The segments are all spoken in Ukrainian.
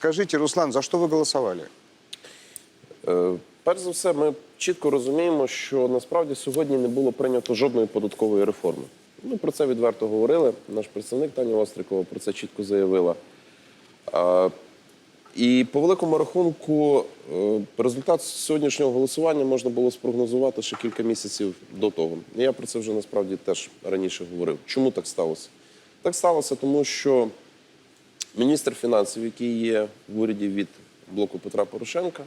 Скажите, Руслан, за что вы голосовали? Е, Перш за все, ми чітко розуміємо, що насправді сьогодні не було прийнято жодної податкової реформи. Ми про це відверто говорили. Наш представник Таня Острикова про це чітко заявила. І по великому рахунку, е, результат сьогоднішнього голосування можна було спрогнозувати ще кілька місяців до того. Я про це вже насправді теж раніше говорив. Чому так сталося? Так сталося, тому що міністр фінансів, який є в уряді від блоку Петра Порошенка,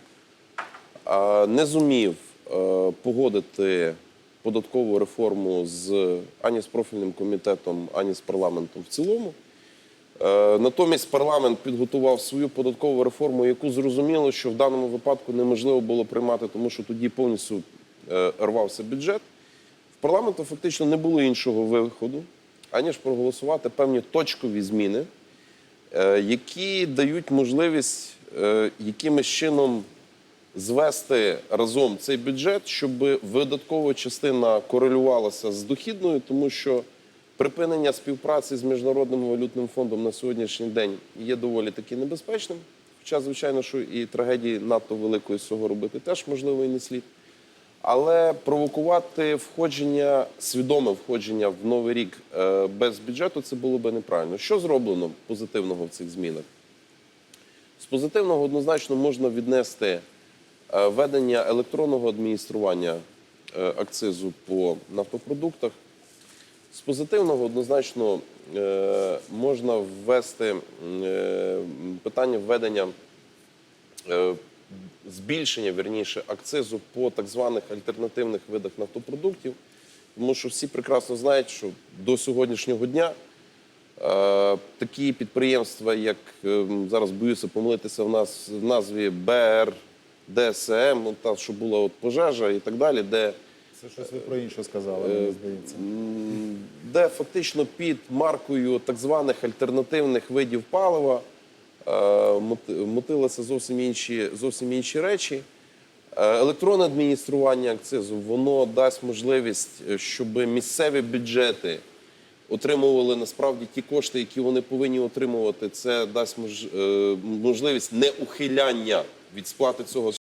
не зумів е, погодити податкову реформу з ані з профільним комітетом, ані з парламентом в цілому. Е, Натомість парламент підготував свою податкову реформу, яку зрозуміло, що в даному випадку неможливо було приймати, тому що тоді повністю е, рвався бюджет. В парламенту фактично не було іншого виходу, аніж проголосувати певні точкові зміни, які дають можливість е, якимось чином звести разом цей бюджет, щоб видаткова частина корелювалася з дохідною, тому що припинення співпраці з міжнародним валютним фондом на сьогоднішній день є доволі таки небезпечним. Хоча, звичайно, що і трагедії надто великої з цього робити теж можливо і не слід. Але провокувати входження, свідоме входження в новий рік е, без бюджету це було би неправильно. Що зроблено позитивного в цих змінах? З позитивного однозначно можна віднести е, введення електронного адміністрування е, акцизу по нафтопродуктах. З позитивного однозначно можна ввести питання введення збільшення вірніше акцизу по так званих альтернативних видах нафтопродуктів, тому що всі прекрасно знають, що до сьогоднішнього дня е, такі підприємства, як е, зараз боюся помилитися в нас в назві БР, ДСМ, ну, та що була от пожежа і так далі, де Це щось ви про інше сказали, мені здається. де фактично під маркою так званих альтернативних видів палива е, мотилися зовсім інші, зовсім інші речі. Е, Електронне адміністрування акцизу воно дасть можливість, е, щоб місцеві бюджети отримували насправді ті кошти, які вони повинні отримувати. Це дасть мож- е, можливість неухиляння від сплати цього